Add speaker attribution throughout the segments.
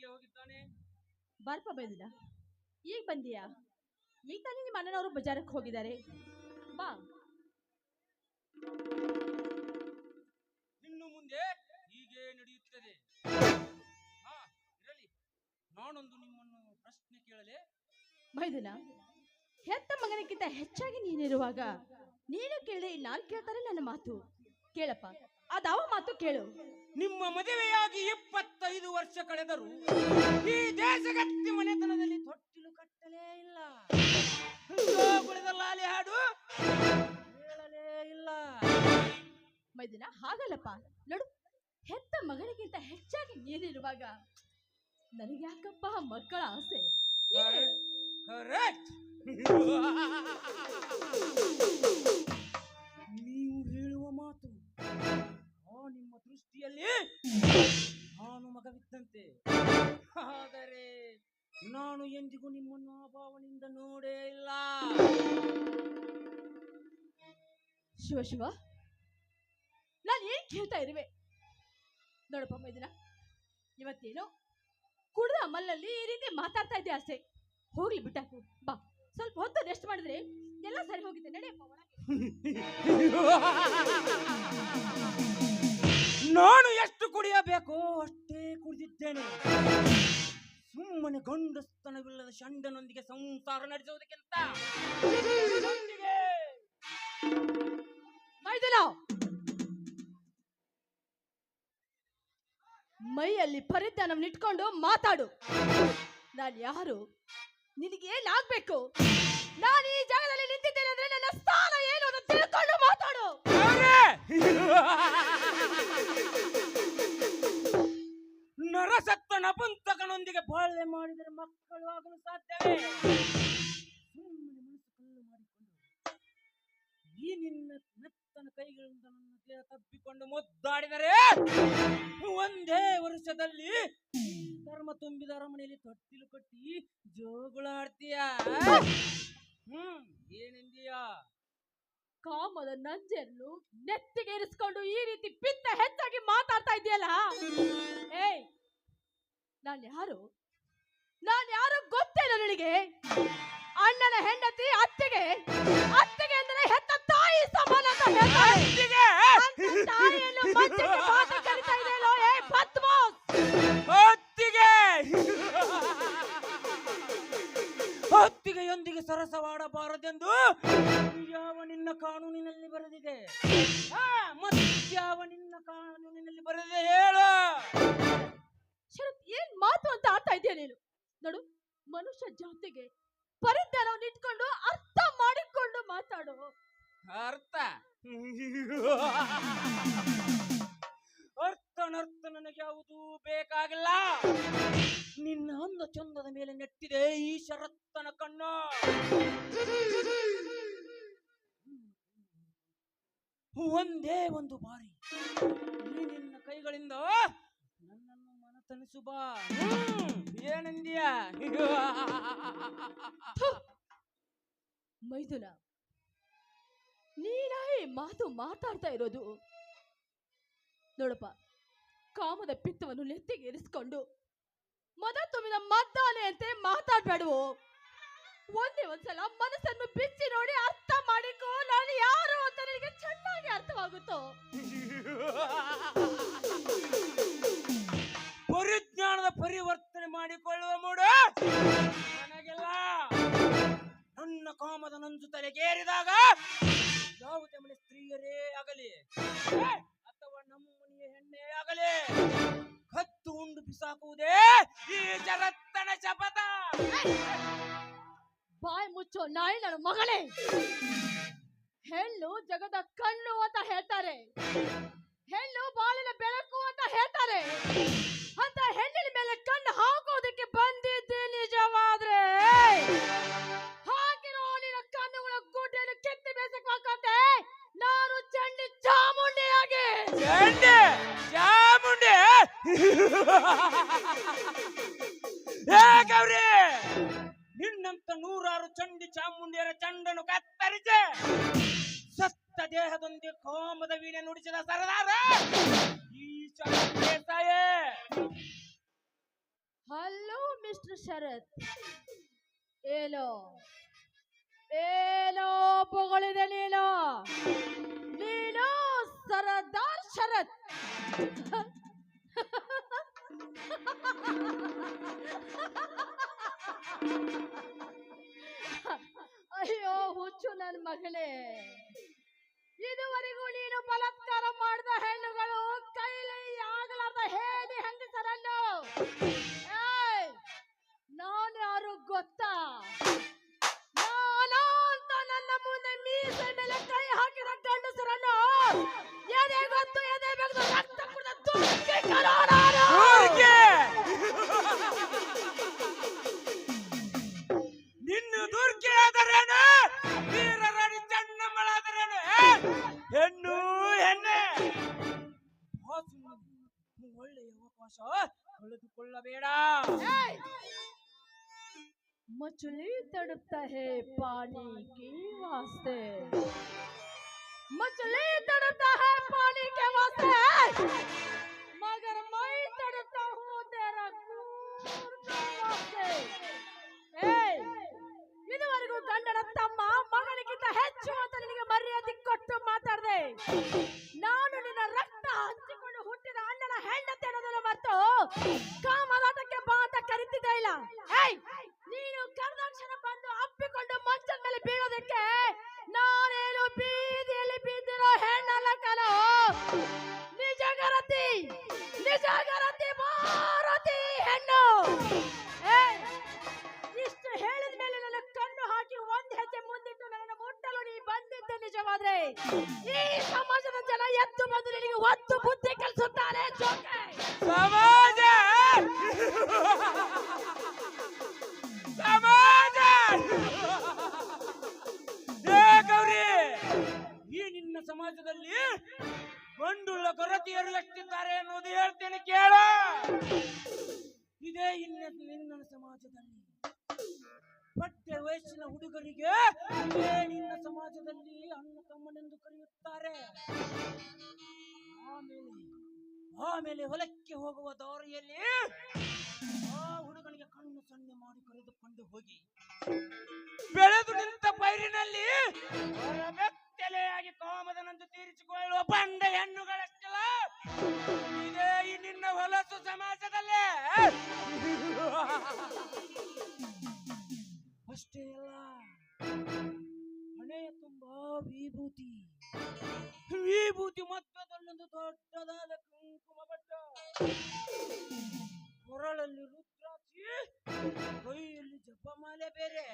Speaker 1: ಎಲ್ಲಿಗೆ ಹೋಗಿದ್ದಾನೆ
Speaker 2: ಬರ್ಪ ಬೈದಿಲ್ಲ ಈಗ ಬಂದಿಯಾ? ಈಗ ತಾನೇ ನಿಮ್ಮ ಅಣ್ಣನವರು ಬಜಾರಕ್ಕೆ ಹೋಗಿದ್ದಾರೆ. ಬಾ.
Speaker 1: ಇನ್ನು ಮುಂದೆ ಹೀಗೆ ನಡೆಯುತ್ತದೆ. ಹಾ ಇರಲಿ. ನಾನೊಂದು ನಿಮ್ಮನ್ನು ಪ್ರಶ್ನೆ ಕೇಳಲೆ.
Speaker 2: ಬೈದಿಲ್ಲ ಹೆತ್ತ ಮಗನಕ್ಕಿಂತ ಹೆಚ್ಚಾಗಿ ನೀನಿರುವಾಗ ನೀನು ಕೇಳಿದೆ ನಾನು ಕೇಳ್ತಾರೆ ನನ್ನ ಮಾತು. ಕೇಳಪ್ಪ. ಅದಾವ ಮಾತು ಕೇಳು.
Speaker 1: ನಿಮ್ಮ ಮದುವೆಯಾಗಿ ಇಪ್ಪತ್ತೈದು ವರ್ಷ ಕಳೆದರು ಈ ದೇಶಗತ್ತಿ ಮನೆತನದಲ್ಲಿ ತೊಟ್ಟಿಲು ಕಟ್ಟಲೇ ಇಲ್ಲ. ಜೋಗುಳದ ಲಾಲಿ ಹಾಡು? ಹೇಳಲೇ ಇಲ್ಲ.
Speaker 2: ಮೈದಿನ ಹಾಗಲ್ಲಪ್ಪ. ನೋಡು ಹೆತ್ತ ಮಗಳಿಗಿಂತ ಹೆಚ್ಚಾಗಿ ನೀನಿರುವಾಗ ನನಗ್ಯಾಕಪ್ಪ ಮಕ್ಕಳ ಆಸೆ.
Speaker 1: ಕರೆಕ್ಟ್. ಆದರೆ ನಾನು ಎಂದಿಗೂ ನಿಮ್ಮನ್ನು ಆ ಭಾವನೆಯಿಂದ ನೋಡೇ ಇಲ್ಲ.
Speaker 2: ಶಿವ ಶಿವ ನಾನು ಏನ್ ಕೇಳ್ತಾ ಇರುವೆ ನೋಡಪ್ಪ ಮೈದಿನ ಇವತ್ತೇನು ಕುಡಿದ ಅಮಲ್ನಲ್ಲಿ ಈ ರೀತಿ ಮಾತಾಡ್ತಾ ಇದ್ದೆ ಅಷ್ಟೇ. ಹೋಗ್ಲಿ ಬಿಟ್ಟಾಕು ಬಾ. ಸ್ವಲ್ಪ ಹೊತ್ತು ರೆಸ್ಟ್ ಮಾಡಿದ್ರೆ ಎಲ್ಲ ಸರಿ ಹೋಗಿದೆ ನಡೆಯಪ್ಪ ಒಳಗೆ.
Speaker 1: ನಾನು ಎಷ್ಟು ಕುಡಿಯಬೇಕು ಅಷ್ಟೇ ಕುಡಿದಿದ್ದೇನೆ. ಸುಮ್ಮನೆ ಗಂಡಸ್ತನವಿಲ್ಲದ ಷಂಡನೊಂದಿಗೆ ಸಂಸಾರ ನಡೆಸುವುದಕ್ಕಿಂತ
Speaker 2: ಮೈಯಲ್ಲಿ ಮೈಯಲ್ಲಿ ಪರಿಜ್ಞಾನವನ್ನಿಟ್ಕೊಂಡು ಮಾತಾಡು. ನಾನು ಯಾರು? ನಿನಗೆ ಏನಾಗ್ಬೇಕು ನಾನು ಈ ಜಾಗದಲ್ಲಿ ನಿಂತಿದ್ದೇನೆ ಅಂದ್ರೆ ನನ್ನ ಸ್ಥಾನ ಏನು ಅಂತ!
Speaker 1: ನರಸತ್ತ ನಪುಂತಕನೊಂದಿಗೆ ಬಾಳ್ವೆ ಮಾಡಿದರೆ ಮಕ್ಕಳು ಆಗಲು ಸಾಧ್ಯವೇ ಈ ನಿನ್ನ ತನ್ನ ಕೈಗಳಿಂದ ನನ್ನ ದೇಹ ಮುದ್ದಾಡಿದರೆ ಒಂದೇ ವರ್ಷದಲ್ಲಿ ಧರ್ಮ ತುಂಬಿದ ಅರಮನೆಯಲ್ಲಿ ತೊಟ್ಟಿಲು ಕಟ್ಟಿ ಜೋಗುಳಾಡ್ತೀಯ ಹ್ಮ್ ಏನೆಂದೀಯಾ
Speaker 2: ಕಾಮದ ನಂಜನ್ನು ನೆತ್ತಿಗೆ ಇರಿಸ್ಕೊಂಡು ಈ ರೀತಿ ಪಿತ್ತ ಹೆಚ್ಚಾಗಿ ಮಾತಾಡ್ತಾ ಇದೆಯಲ್ಲ ಏಯ್ ನಾನು ಯಾರು? ನಾನು ಯಾರು ಗೊತ್ತೇ ನನಗೆ. ಅಣ್ಣನ ಹೆಂಡತಿ ಅತ್ತೆಗೆ. ಅತ್ತೆಗೆ ಅಂದರೆ ಹೆತ್ತ ತಾಯಿ ಸಮಾನ ಅಂತ ಹೇಳ್ತಾರೆ. ತಾಯಿಯನ್ನು
Speaker 1: ಹೊತ್ತಿಗೆಯೊಂದಿಗೆ ಸರಸವಾಡಬಾರದೆಂದು ಯಾವ ನಿನ್ನ ಕಾನೂನಿನಲ್ಲಿ ಬರೆದಿದೆ. ಆ, ಮತ್ಯಾವ ನಿನ್ನ ಕಾನೂನಿನಲ್ಲಿ ಬರೆದಿದೆ ಹೇಳು.
Speaker 2: ಶರತ್ ಏನ್ ಮಾತು ಅಂತ ಆಡ್ತಾ ಇದೆಯಾ ನೀನು? ನೋಡು ಮನುಷ್ಯ ಜಾತಿಗೆ ಪರಿಜ್ಞಾನವನ್ನು ಇಟ್ಕೊಂಡು ಅರ್ಥ ಮಾಡಿಕೊಂಡು ಮಾತಾಡು.
Speaker 1: ಅರ್ಥ? ಅರ್ಥನರ್ಥ ನನಗೆ ಯಾವುದು ಬೇಕಾಗಿಲ್ಲ. ನಿನ್ನ ಅಂದ ಚಂದದ ಮೇಲೆ ನೆಟ್ಟಿದೆ ಈ ಶರತ್ತನ ಕಣ್ಣ. ಒಂದೇ ಒಂದು ಬಾರಿ ನಿನ್ನ ಕೈಗಳಿಂದ ನನ್ನನ್ನು ಮನತನಿಸು ಬಾ. ಏನಂದಿಯ?
Speaker 2: ಮೈದುನ ನೀನ ಮಾತು ಮಾತಾಡ್ತಾ ಇರೋದು. ನೋಡಪ್ಪ, ಕಾಮದ ಪಿತ್ತವನ್ನು ನೆತ್ತಿಗೆ ಇರಿಸ್ಕೊಂಡು ಮದ ತುಂಬಿದ ಮದ್ದಾನೆ ಅಂತ ಮಾತಾಡ್ಬೇಡವು. ಒಂದೇ ಒಂದ್ಸಲ ಮನಸ್ಸನ್ನು ಬಿಚ್ಚಿ ನೋಡಿ ಅರ್ಥ ಮಾಡಿಕೋ ನಾನು ಯಾರು ಅಂತ ನಿನಗೆ ಚೆನ್ನಾಗಿ ಅರ್ಥವಾಗುತ್ತೋ.
Speaker 1: ಪರಿಜ್ಞಾನದ ಪರಿವರ್ತನೆ ಮಾಡಿಕೊಳ್ಳುವ ಮೂಡ. ನನಗಿಲ್ಲ ನನ್ನ ಕಾಮದ ನಂಜು ತಲೆಗೇರಿದಾಗ ಯಾವುದೇ ಮನೆ ಸ್ತ್ರೀಯರೇ ಆಗಲಿ ಅಥವಾ ನಮ್ಮ ಮನೆಯ ಹೆಣ್ಣೇ ಆಗಲಿ ಕತ್ತು ಉಂಡು ಬಿಸಾಕುವುದೇ ಈ ಜಗತ್ತನ ಶಪಥ.
Speaker 2: ಬಾಯ್ ಮುಚ್ಚೋ ನಾಯಿ ನನ್ನ ಮಗಳೇ. ಹೆಣ್ಣು ಜಗದ ಕಣ್ಣು ಅಂತ ಹೇಳ್ತಾರೆ. ಹೆಣ್ಣು ಬಾಳಿನ ಬೆಳಕು ಅಂತ ಹೇಳ್ತಾರೆ. ಅಂತ ಹೆಣ್ಣಿನ ಮೇಲೆ ಕಣ್ಣು ಹಾಕೋದಕ್ಕೆ ಬಂದಿದ್ದೆ ನಿಜವಾದ್ರೆ. ಹಾಕಿರೋ ನಿನ್ನ ಕಣ್ಣುಗಳ ಗುಡ್ಡೆಯನ್ನು ಬೇಸಕ್ಕೆ ಬೇಸಕ್ಕಾಗತ್ತೆ ನಾನು ಚಂಡಿ ಚಾಮುಂಡಿಯಾಗಿ.
Speaker 1: ಚಂಡೆ? ಏ ಗೌರಿ! ನಿನ್ನಂತ ನೂರಾರು ಚಂಡಿ ಚಾಮುಂಡಿಯರ ಚಂಡನು ಕತ್ತರಿಸಿ ಸತ್ತ ದೇಹದೊಂದಿಗೆ ಕೋಮದ ವೀಣೆ ನುಡಿಸಿದ ಸರದಾರ ಈ ಚಾಮುಂಡೇಸಾಯೇ
Speaker 2: ಹಲೋ, ಮಿಸ್ಟರ್ ಶರತ್. ಏನೋ ಏನೋ ಪೊಗಳಿದೆ ನೀನು ನೀನು ಸರದಾರ್ ಶರತ್. ಅಯ್ಯೋ, ಹುಚ್ಚು ನನ್ನ ಮಗಳೇ. ಇದುವರೆಗೂ ನೀನು ಬಲಾತ್ಕಾರ ಮಾಡಿದ ಹೆಣ್ಣುಗಳು ಕೈಲಿ ಆಗಲಾರ್ದ ಹೇಳಿ ಹೆಂಗಸರನ್ನು! ನಾನು ಯಾರು ಗೊತ್ತಾ? ನಾನು ಅಂತ ನನ್ನ ಮುಂದೆ ಮೀಸೆ ಮೇಲೆ ಕೈ ಹಾಕಿದ ಗಂಡಸರನ್ನು. ಏನೇ ಗೊತ್ತು?
Speaker 1: ನಿನ್ನ ದುರ್ಗೆ ಆದರೇನು ವೀರರಾಣಿ ಚೆನ್ನಮ್ಮಳಾದರೇನು ಏ? ಹೆಣ್ಣು ಹೆಣ್ಣೆ ಬಾ ಸುಮ್ಮನೆ. ಒಳ್ಳೆಯ ಅವಕಾಶ ಕಳೆದುಕೊಳ್ಳಬೇಡ
Speaker 2: ಏಯ್! मछली तड़पता है पानी के वास्ते मछली तड़पता है पानी के वास्ते ನಾನು ನಿನ್ನ ರಕ್ತ ಹಂಚಿಕೊಂಡು ಹುಟ್ಟಿದ ಅಣ್ಣನ ಹೆಂಡತಿ ಅನ್ನೋದನ್ನು ಮರೆತು ನಿಜವಾದ್ರೆ ಈ ಸಮಾಜದ ಜನ ಎದ್ದು ಬಂದು ನಿನಗೆ ಒತ್ತು ಬುದ್ಧಿ ಕಲಿಸುತ್ತಾರೆ
Speaker 1: ಸಮಾಜ! ಸಮಾಜ! ಗೌರಿ, ಈ ನಿನ್ನ ಸಮಾಜದಲ್ಲಿ ಗಂಡುಳ್ಳ ಕೊರತೆಯರು ಎಷ್ಟಿದ್ದಾರೆ ಅನ್ನೋದು ಹೇಳ್ತೇನೆ ಕೇಳ. ಇದೇ ಇನ್ನ ನಿನ್ನ ಸಮಾಜದಲ್ಲಿ. ವಯಸ್ಸಿನ ಹುಡುಗರಿಗೆ ನಿನ್ನ ಸಮಾಜದಲ್ಲಿ ಅಣ್ಣ ತಮ್ಮನೆಂದು ಕರೆಯುತ್ತಾರೆ. ಆಮೇಲೆ ಆಮೇಲೆ ಹೊಲಕ್ಕೆ ಹೋಗುವ ದಾರಿಯಲ್ಲಿ ಆ ಹುಡುಗನಿಗೆ ಕಣ್ಣು ಸನ್ನೆ ಮಾಡಿ ಕರೆದುಕೊಂಡು ಹೋಗಿ. ಬೆಳೆದು ನಿಂತ ಪೈರಿನಲ್ಲಿ ಬೆತ್ತಲೆಯಾಗಿ ಕಾಮದನಂದು ತೀರಿಸಿಕೊಳ್ಳುವ ಬಂಡೆ ಹೆಣ್ಣುಗಳಷ್ಟಲ್ಲ, ಇದೇ ಈ ನಿನ್ನ ಹೊಲಸು ಸಮಾಜದಲ್ಲೇ. ಹಣೆಯ ತುಂಬಾ ವಿಭೂತಿ. ವಿಭೂತಿ ಮಧ್ಯದಲ್ಲೊಂದು ದೊಡ್ಡದಾದ ಕುಂಕುಮ ಬಟ್ಟ. ಕೊರಳಲ್ಲಿ ರುದ್ರಾಕ್ಷಿ, ಕೈಯಲ್ಲಿ ಜಪಮಾಲೆ ಬೇರೆ.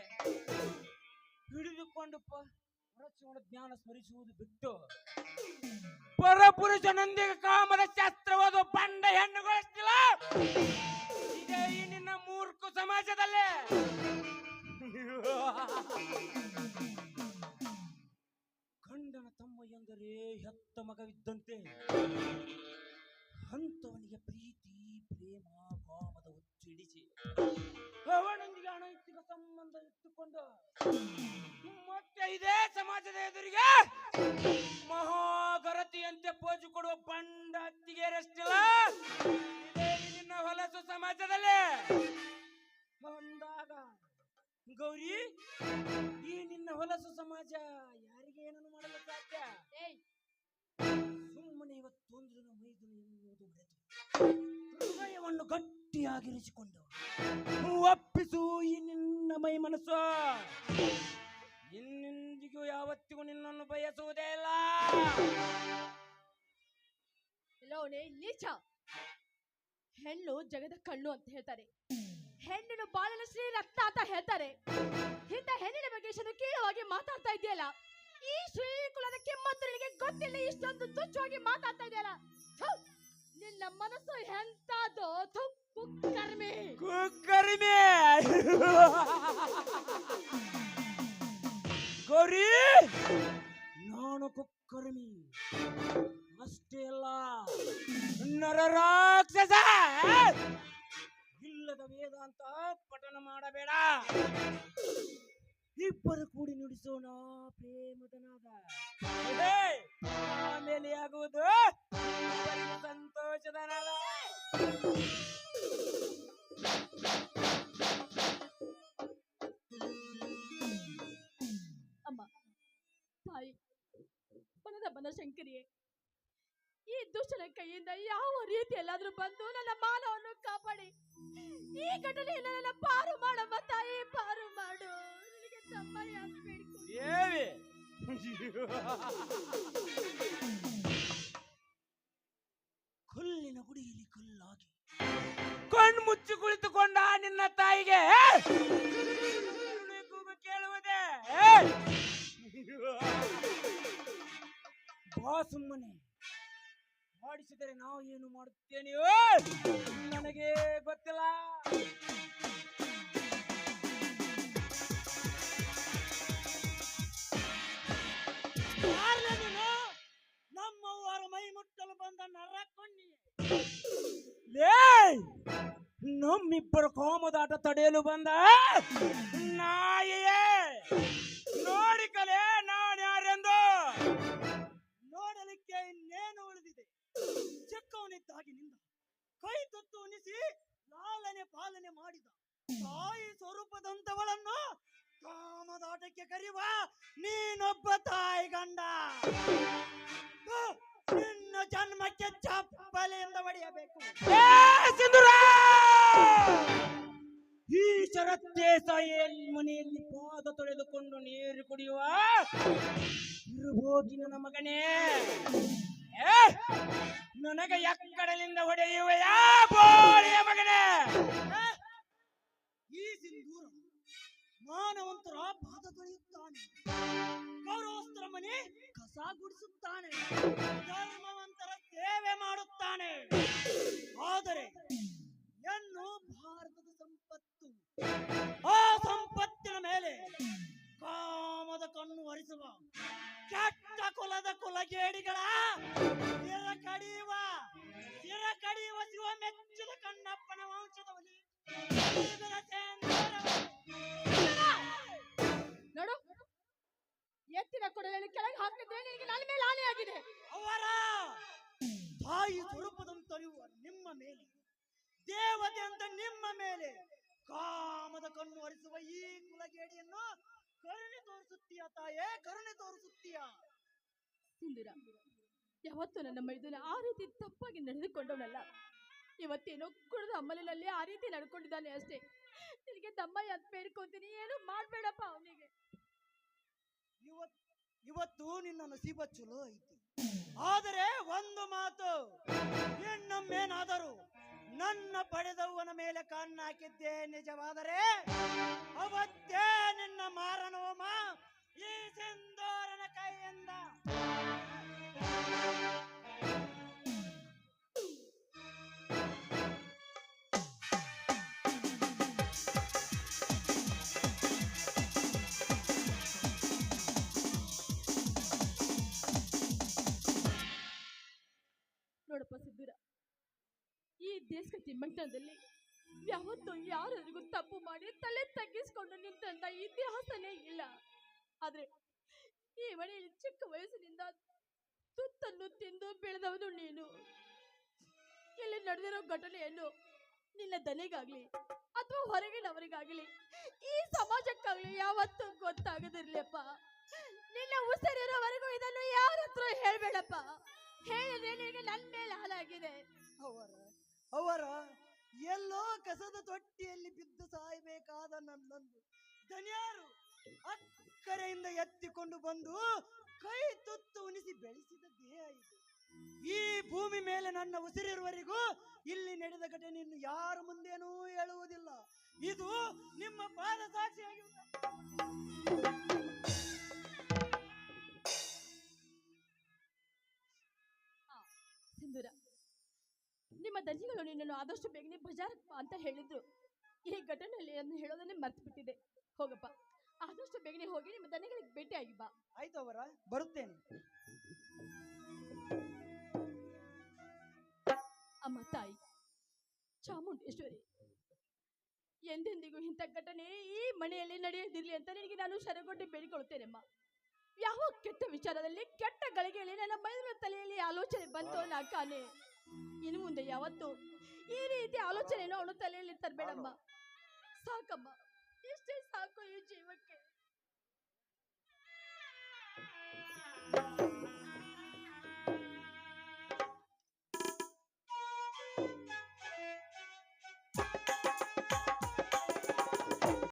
Speaker 1: ಹಿಡಿದುಕೊಂಡು ಪರಶಿವನ ಜ್ಞಾನ ಸ್ಮರಿಸುವುದು ಬಿಟ್ಟು ಪರಪುರುಷನೊಂದಿಗೆ ಕಾಮದ ಶಾಸ್ತ್ರವಾದ ಬಂಡ ಹೆಣ್ಣುಗಳಿಸ್ತಿಲ್ಲ ಇದೇ ನಿನ್ನ ಮೂರ್ಖ ಸಮಾಜದಲ್ಲೇ. ಗಂಡನ ತಮ್ಮ ಎಂದರೆ ಹೆತ್ತ ಮಗವಿದ್ದಂತೆ ಅಂತವನಿಗೆ ಪ್ರೀತಿ ಪ್ರೇಮ ಕಾಮದ ಹುಚ್ಚಿಡಿಸಿ ಅವನೊಂದಿಗೆ ಅನೈತಿಕ ಸಂಬಂಧ ಇಟ್ಟುಕೊಂಡು ಗೌರಿ ಈ ನಿನ್ನ ಹೊಲಸು ಸಮಾಜ ಯಾರಿಗೆ ಏನನ್ನು ಮಾಡಲು ಸಾಧ್ಯ?
Speaker 2: ಏಯ್!
Speaker 1: ಸುಮ್ಮನೆ ಇವತ್ತೊಂದು ದಿನ ಮೈದು ಎನ್ನುವುದು ಮರೆತು ಹೃದಯವನ್ನು ಗಟ್ಟಿಯಾಗಿರಿಸಿಕೊಂಡು ಒಪ್ಪಿಸು ಈ ನಿನ್ನ ಮೈ ಮನಸ್ಸು. ಇನ್ನಿಂದಿಗೂ ಯಾವತ್ತಿಗೂ ನಿನ್ನನ್ನು ಬಯಸುವುದೇ ಇಲ್ಲ.
Speaker 2: ಲೋನೆ ನೀಚ. ಹೆಣ್ಣು ಜಗದ ಕಣ್ಣು ಅಂತ ಹೇಳ್ತಾರೆ. ಹೆಣ್ಣಿನ ಬಾಲನ ಶ್ರೀ ರಕ್ತ ಅಂತ ಹೇಳ್ತಾರೆ. ಇಂಥ ಹೆಣ್ಣಿನ ಬಗ್ಗೆ ಕೀಳವಾಗಿ ಮಾತಾಡ್ತಾ ಇದೆಯಲ್ಲ ಈ ಶ್ರೀ ಕುಲದ ಕೆಮ್ಮತ್ತು ಗೊತ್ತಿಲ್ಲ, ಇಷ್ಟೊಂದು ತುಚ್ಛವಾಗಿ ಮಾತಾಡ್ತಾ ಇದೆಯಲ್ಲ ನಿನ್ನ ಮನಸ್ಸು ಎಂತಾದೋ ಕುಕ್ಕರ್ಮಿ.
Speaker 1: ಕುಕ್ಕರ್ಮಿ. ಗೌರಿ, ನಾನು ಕುಕ್ಕರ್ಮಿ. ಅಷ್ಟೇ ಅಲ್ಲ ನರರಾಕ್ಷಸ ಇಲ್ಲದ ವೇದಾಂತ ಪಠನ ಮಾಡಬೇಡ. ಇಬ್ಬರು ಕೂಡಿ ನುಡಿಸೋಣ ಪ್ರೇಮದನಾದ ಆಮೇಲೆ ಆಗುವುದು ಸಂತೋಷದ
Speaker 2: ಅಮ್ಮ, ತಾಯಿ ಬನದ ಬನಶಂಕರಿಯೇ ಈ ದುಷ್ಟನ ಕೈಯಿಂದ ಯಾವ ರೀತಿಯಲ್ಲಾದ್ರೂ ಬಂದು ನನ್ನ ಮಾನವನ್ನು ಕಾಪಾಡಿ. ಈ ಘಟನೆಯನ್ನು ನನ್ನ ಪಾರು ಮಾಡಮ್ಮ ತಾಯಿ ಪಾರು ಮಾಡು. ನನಗೆ ಸಮಯ ಅಂತ
Speaker 3: ನಮ್ಮಿಬ್ಬರ ಕೋಮದಾಟ ತಡೆಯಲು ಬಂದ ನಾಯಿಯೇ! ನೋಡಿ ಕಲೆ, ನಾನು ಯಾರೆಂದು? ನೋಡಲಿಕ್ಕೆ ಇನ್ನೇನು ಉಳಿದಿದೆ? ಚಿಕ್ಕವನಿದ್ದಾಗಿನಿಂದ ಕೈ ತುತ್ತು ಉಣಿಸಿ ಲಾಲನೆ ಪಾಲನೆ ಮಾಡಿದ ತಾಯಿ ಸ್ವರೂಪದಂತವಳನ್ನು ಕಾಮದಾಟಕ್ಕೆ ಕರೆಯುವ ನೀನೊಬ್ಬ ತಾಯಿ ಗಂಡ. ಥು, ನಿನ್ನ ಜನ್ಮಕ್ಕೆ ಚಪ್ಪಲೆಯಿಂದ ಹೊಡೆಯಬೇಕು ಈ ಶರತ್ತೇಸಾಯಿಯಲ್ಲಿ ಮನೆಯಲ್ಲಿ ಪಾದ ತೊಳೆದುಕೊಂಡು ನೀರು ಕುಡಿಯುವ. ಇರುಬೋಗಿ ನನ್ನ ಮಗನೇ. ನನಗೆ ಎಕ್ಕಡಲಿಂದ ಹೊಡೆಯುವ ಬೋಳಿಯ ಮಗನೇ. ಈ ಸಿಂಧೂರ ಮಾನವಂತರ ಪಾದ ತೊಳೆಯುತ್ತಾನೆ. ಗೌರವಸ್ತ್ರ ಮನೆ ಕಸ ಗುಡಿಸುತ್ತಾನೆ ಧರ್ಮವಂತರ ಸೇವೆ ಮಾಡುತ್ತಾನೆ. ಆದರೆ ಎನ್ನು ಭಾರತದ ಸಂಪತ್ತು. ಆ ಸಂಪತ್ತಿನ ಮೇಲೆ ಕಾಮದ ಕಣ್ಣು ಹರಿಸುವ. ಕೆಟ್ಟ ಕುಲದ ಕುಲಗೇಡಿಗಳ ಸಿರ ಕಡಿಯುವ. ಸಿರ ಕಡಿಯುವ ಶಿವ ಮೆಚ್ಚಿದ ಕಣ್ಣಪ್ಪನ ವಂಶದವಲಿ
Speaker 2: ಕೊಡಲಲ್ಲಿ ಕೆಳಗೆ ಹಾಕಿದ್ರೆ ನಿನಗೆ ನನ್ನ ಮೇಲೆ ಹಾನಿ ಆಗಿದೆ.
Speaker 3: ಅವರ ತಾಯಿ ಸ್ವರೂಪದಂತರಿಯುವ ನಿಮ್ಮ ಮೇಲೆ ದೇವತೆ ಅಂತ ನಿಮ್ಮ ಮೇಲೆ ಕಾಮದ ಕಣ್ಣು ಹರಿಸುವ ಈ ಕುಲಗೇಡಿಯನ್ನು ಕರುಣೆ ತೋರಿಸುತ್ತೀಯ ತಾಯೇ ಕರುಣೆ ತೋರಿಸುತ್ತೀಯ?
Speaker 2: ಸುಂದರ ಯಾವತ್ತೂ ನನ್ನ ಮೈದುನ ಆ ರೀತಿ ತಪ್ಪಾಗಿ ನಡೆದುಕೊಂಡವನಲ್ಲ. ಇವತ್ತೇನೋ ಕುಡಿದು ಅಮ್ಮಲಿನಲ್ಲಿ ಆ ರೀತಿ ನಡ್ಕೊಂಡಿದ್ದಾನೆ ಅಷ್ಟೇ. ನಿನಗೆ ತಮ್ಮ ಅಂತ ಬೇಡ್ಕೊಂತೀನಿ ಏನು ಮಾಡ್ಬೇಡಪ್ಪ ಅವನಿಗೆ.
Speaker 3: ಇವತ್ ಇವತ್ತು ನಿನ್ನ ನಸೀಬ ಚಲೋ ಐತಿ. ಆದರೆ ಒಂದು ಮಾತು ಇನ್ನೊಮ್ಮೇನಾದರೂ ನನ್ನ ಪಡೆದವನ ಮೇಲೆ ಕಣ್ಣು ಹಾಕಿದ್ದೆ ನಿಜವಾದರೆ ಅವತ್ತೇ ನಿನ್ನ ಮಾರನೋಮ ಈ ಸಿಂಧೂರನ ಕೈಯಿಂದ.
Speaker 2: ದೇಶದ ತಿಮ್ಮಣ್ಣದಲ್ಲಿ ಯಾವತ್ತೂ ಯಾರಿಗೂ ತಪ್ಪು ಮಾಡಿ ತಲೆ ತಗ್ಗಿಸ್ಕೊಂಡು ನಿಂತಂತ ಇತಿಹಾಸನೇ ಇಲ್ಲ. ಆದ್ರೆ ಈ ಮನೆಯಲ್ಲಿ ಚಿಕ್ಕ ವಯಸ್ಸಿನಿಂದ ತುತ್ತನ್ನು ತಿಂದು ಬೆಳೆದವನು ನೀನು. ಇಲ್ಲಿ ನಡೆದಿರೋ ಘಟನೆಯನ್ನು ನಿನ್ನ ದನಿಗಾಗ್ಲಿ ಅಥವಾ ಹೊರಗಿನವರಿಗಾಗ್ಲಿ ಈ ಸಮಾಜಕ್ಕಾಗ್ಲಿ ಯಾವತ್ತೂ ಗೊತ್ತಾಗದಿರ್ಲಿಯಪ್ಪ ನಿನ್ನ ಉಸಿರಿರೋವರೆಗೂ ಇದನ್ನು ಯಾರ ಹತ್ರ ಹೇಳ್ಬೇಡಪ್ಪ. ಹೇಳಿದ್ರೆ ನಿನಗೆ ನನ್ನ ಮೇಲೆ ಹಾಲಾಗಿದೆ
Speaker 3: ಅವರ ಎಲ್ಲೋ ಕಸದ ತೊಟ್ಟಿಯಲ್ಲಿ ಬಿದ್ದು ಸಾಯಬೇಕಾದ ನನ್ನನ್ನು ಧನ್ಯಾರು ಅಕ್ಕರೆಯಿಂದ ಎತ್ತಿಕೊಂಡು ಬಂದು ಕೈ ತುತ್ತು ಉಣಿಸಿ ಬೆಳೆಸಿದ ದೇಹ ಇದು. ಈ ಭೂಮಿ ಮೇಲೆ ನನ್ನ ಉಸಿರಿರುವವರೆಗೂ ಇಲ್ಲಿ ನಡೆದ ಘಟನೆಯನ್ನು ಯಾರ ಮುಂದೇನೂ ಹೇಳುವುದಿಲ್ಲ. ಇದು ನಿಮ್ಮ ಪಾದ ಸಾಕ್ಷಿಯಾಗಿ
Speaker 2: ದರ್ಜಿಗಳು ನಿನ್ನನ್ನು ಆದಷ್ಟು ಬೇಗನೆ ಬಜಾರ್ ಅಂತ ಹೇಳಿದ್ರು. ಈ ಘಟನೆಯಲ್ಲಿ ಅನ್ನು ಹೇಳೋದನ್ನೇ ಮರ್ತು ಬಿಟ್ಟಿದೆ ಹೋಗಪ್ಪ. ಆದಷ್ಟು ಬೇಗನೆ ಹೋಗಿ ನಿಮ್ಮ ದನಿಗಳಿಗೆ ಆಗಿ ಬಾ.
Speaker 3: ಆಯ್ತು ಅವರ ಬರುತ್ತೇನೆ.
Speaker 2: ಅಮ್ಮ ತಾಯಿ ಚಾಮುಂಡೇಶ್ವರಿ ಎಂದೆಂದಿಗೂ ಇಂಥ ಘಟನೆ ಈ ಮನೆಯಲ್ಲಿ ನಡೆಯದಿರಲಿ ಅಂತ ನಿನಗೆ ನಾನು ಶರಗೊಂಡು ಬೇಡಿಕೊಳ್ಳುತ್ತೇನೆಮ್ಮ. ಯಾವ ಕೆಟ್ಟ ವಿಚಾರದಲ್ಲಿ ಕೆಟ್ಟ ಗಳಿಗೆಯಲ್ಲಿ ನನ್ನ ಮೈದ ತಲೆಯಲ್ಲಿ ಆಲೋಚನೆ ಬಂತು ನಾ ಕಾನೆ. ಇನ್ನು ಮುಂದೆ ಯಾವತ್ತು ಈ ರೀತಿ ಆಲೋಚನೆಯನ್ನು ಅವಳು ತಲೆಯಲ್ಲಿ ತರಬೇಡಮ್ಮ ಸಾಕಮ್ಮ. ಇಷ್ಟೇ ಸಾಕು ಈ ಜೀವಕ್ಕೆ.